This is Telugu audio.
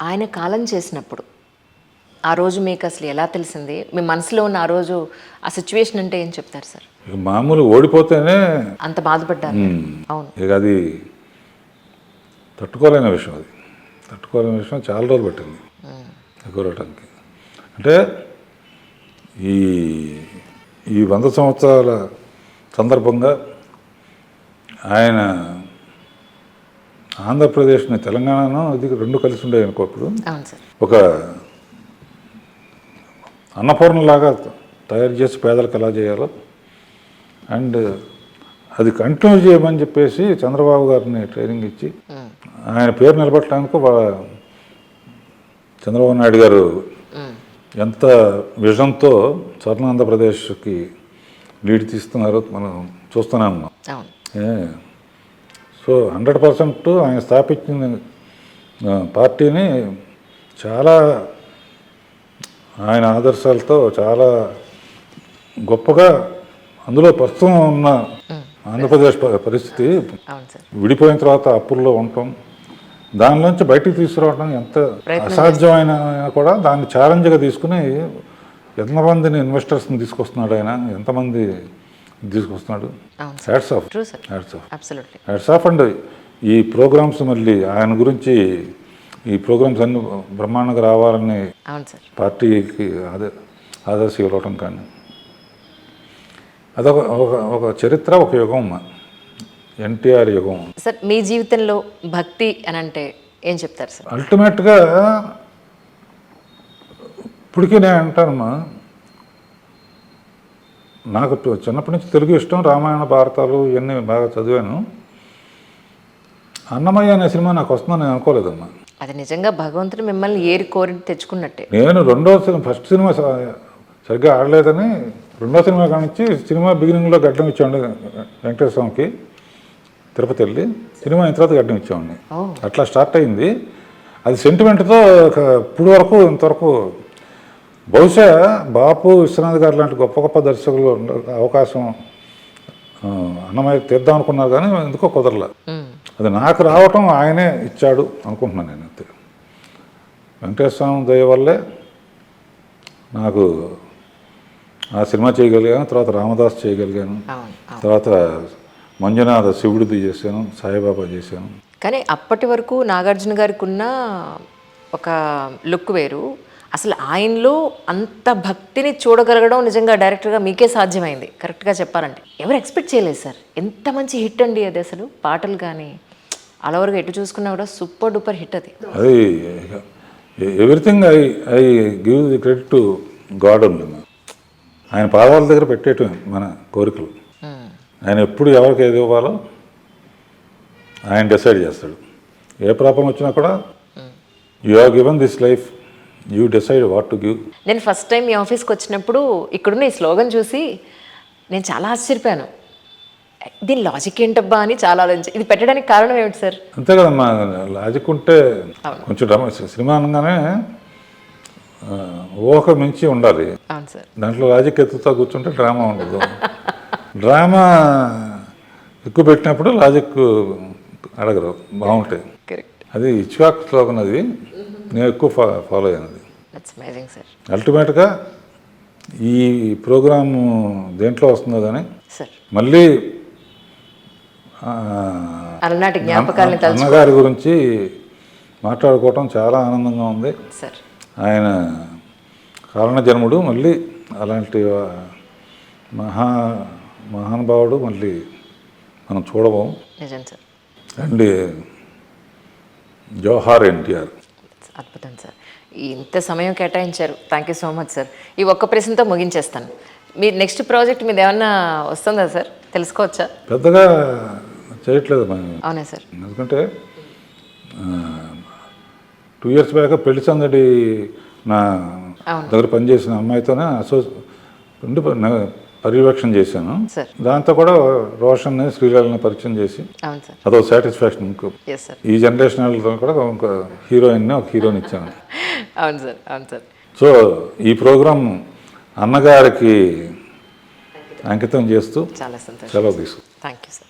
ఆయన కాలం చేసినప్పుడు ఆ రోజు మీకు అసలు ఎలా తెలిసింది? మీ మనసులో ఉన్న ఆ రోజు ఆ సిచ్యువేషన్ అంటే ఏం చెప్తారు సార్? మామూలు ఓడిపోతేనే అంత బాధపడ్డారు. అవును. ఇక అది తట్టుకోలేని విషయం అది. తట్టుకోలేని విషయం చాలా రోజులు పట్టింది. ఎగురటానికి. అంటే ఈ ఈ వంద సంవత్సరాల సందర్భంగా ఆయన ఆంధ్రప్రదేశ్ని తెలంగాణను ఇది రెండు కలిసి ఉండేవి అనుకో అప్పుడు ఒక అన్నపూర్ణలాగా తయారు చేసి పేదలకు ఎలా చేయాలో. అండ్ అది కంటిన్యూ చేయమని చెప్పేసి చంద్రబాబు గారిని ట్రైనింగ్ ఇచ్చి ఆయన పేరు నిలబెట్టడానికి చంద్రబాబు నాయుడు గారు ఎంత విజన్తో స్వర్ణాంధ్రప్రదేశ్కి లీడ్ తీస్తున్నారో మనం చూస్తూనే ఉన్నాం. అవును. ఏ, సో హండ్రెడ్ పర్సెంట్ ఆయన స్థాపించిన పార్టీని చాలా ఆయన ఆదర్శాలతో చాలా గొప్పగా అందులో ప్రస్తుతం ఉన్న ఆంధ్రప్రదేశ్ పరిస్థితి విడిపోయిన తర్వాత అప్పుల్లో ఉండటం దానిలోంచి బయటికి తీసుకురావడం ఎంత అసాధ్యమైన కూడా దాన్ని ఛాలెంజ్గా తీసుకుని ఎంతమందిని ఇన్వెస్టర్స్ని తీసుకొస్తున్నాడు ఆయన ఎంతమంది తీసుకొస్తున్నాడు. Hats off true sir hats off absolutely hats off and ఈ ప్రోగ్రామ్స్ మళ్ళీ ఆయన గురించి ఈ ప్రోగ్రామ్స్ అన్ని బ్రహ్మాండంగా రావాలని పార్టీకి ఆద ఆదర్శ ఇవ్వటం కానీ అదొక ఒక ఒక చరిత్ర ఒక యుగం అమ్మ ఎన్టీఆర్ యుగం. సార్ మీ జీవితంలో భక్తి అని అంటే ఏం చెప్తారు సార్? అల్టిమేట్గా ఇప్పటికీ నేను అంటానమ్మా నాకు చిన్నప్పటి నుంచి తెలుగు ఇష్టం రామాయణ భారతాలు ఇవన్నీ బాగా చదివాను. అన్నమయ్య అనే సినిమా నాకు వస్తుందని నేను అనుకోలేదమ్మా. అది నిజంగా భగవంతుడు మిమ్మల్ని ఏరి కోరి తెచ్చుకున్నట్టే. నేను రెండో సినిమా ఫస్ట్ సినిమా సరిగ్గా ఆడలేదని రెండో సినిమా కానిచ్చి సినిమా బిగినింగ్లో గడ్డం ఇచ్చాండి వెంకటేశ్వర స్వామికి తిరుపతి వెళ్ళి సినిమా అయిన తర్వాత గడ్డం ఇచ్చామండి అట్లా స్టార్ట్ అయింది. అది సెంటిమెంట్తో ఇప్పుడు వరకు ఇంతవరకు బహుశా బాపు విశ్వనాథ్ గారు లాంటి గొప్ప గొప్ప దర్శకులు అవకాశం అన్నమయ్య తీద్దాం అనుకున్నారు కానీ ఎందుకో కుదరలే. అది నాకు రావటం ఆయనే ఇచ్చాడు అనుకుంటున్నాను నేను అంతే. వెంకటేశ్వర స్వామి దయ వల్లే నాకు ఆ సినిమా చేయగలిగాను తర్వాత రామదాస్ చేయగలిగాను తర్వాత మంజునాథ శివుడిది చేశాను సాయిబాబా చేశాను. కానీ అప్పటి వరకు నాగార్జున గారికి ఉన్న ఒక లుక్ వేరు. అసలు ఆయనలో అంత భక్తిని చూడగలగడం నిజంగా డైరెక్టర్గా మీకే సాధ్యమైంది. కరెక్ట్గా చెప్పాలంటే. ఎవరు ఎక్స్పెక్ట్ చేయలేదు సార్. ఎంత మంచి హిట్ అండి అది అసలు. పాటలు కానీ అలవరుగా ఎటు చూసుకున్నా కూడా సూపర్ డూపర్ హిట్ అది. అది everything I I give the credit to god ఉంది ఆయన పాదాల దగ్గర పెట్టేయటం మన కోరికలు. ఆయన ఎప్పుడు ఎవరికి ఏది ఇవ్వాలో ఆయన డిసైడ్ చేస్తాడు. ఏ ప్రాబ్లం వచ్చినా కూడా you have given this life you decide what to give నేను ఫస్ట్ టైం మీ ఆఫీస్కి వచ్చినప్పుడు ఇక్కడున్న ఈ స్లోగన్ చూసి నేను చాలా ఆశ్చర్యపోయాను. దీని లాజిక్ ఏంటబ్బా అని చాలా ఆలోచించి ఇది పెట్టడానికి కారణం ఏమిటి సార్ అంతే కదమ్మా లాజిక్ ఉంటే కొంచెం డ్రామా సినిమా అనగానే ఆ, ఊహకు మించి ఉండాలి. అవును సార్ దాంట్లో లాజిక్ ఎత్తుతా కూర్చుంటే డ్రామా ఉండదు. డ్రామా ఎక్కువ పెట్టినప్పుడు లాజిక్ అడగరు. బాగుంటాయి. అది ఇచ్వాక్ స్లోగన్ అది. నేను ఎక్కువ ఫా ఫాలో అయ్యాను దట్స్ అమేజింగ్ సార్ అల్టిమేట్గా ఈ ప్రోగ్రాము దేంట్లో వస్తుందో కానీ మళ్ళీ అలనాటి జ్ఞాపకాలని అన్నగారి గురించి మాట్లాడుకోవటం చాలా ఆనందంగా ఉంది. ఆయన కారణ జన్ముడు మళ్ళీ అలాంటి మహా మహానుభావుడు మళ్ళీ మనం సార్ అండ్ జోహార్ ఎన్టీఆర్. అద్భుతం సార్. ఇంత సమయం కేటాయించారు. Thank you so much sir ఈ ఒక్క ప్రశ్నతో ముగించేస్తాను. మీ నెక్స్ట్ ప్రాజెక్ట్ మీద ఏమన్నా వస్తుందా సార్ తెలుసుకోవచ్చా? పెద్దగా చేయట్లేదు అవునా సార్ ఎందుకంటే టూ ఇయర్స్ బ్యాక్ పెళ్ళి సందడి నా. దగ్గర పనిచేసిన అమ్మాయితోనే అసో పర్యవేక్షణ చేశాను. దాంతో కూడా రోషన్ని శ్రీలాల్ని పరిచయం చేసి అదొక సాటిస్ఫాక్షన్ ఇంకో ఈ జనరేషన్ వాళ్ళతో కూడా ఒక హీరోయిన్ని ఒక హీరోని ఇచ్చాను. అవును సార్ అవును సార్ సో ఈ ప్రోగ్రాం అన్నగారికి అంకితం చేస్తూ చాలా సంతోషం సెలవు తీసుకు థ్యాంక్ యూ సార్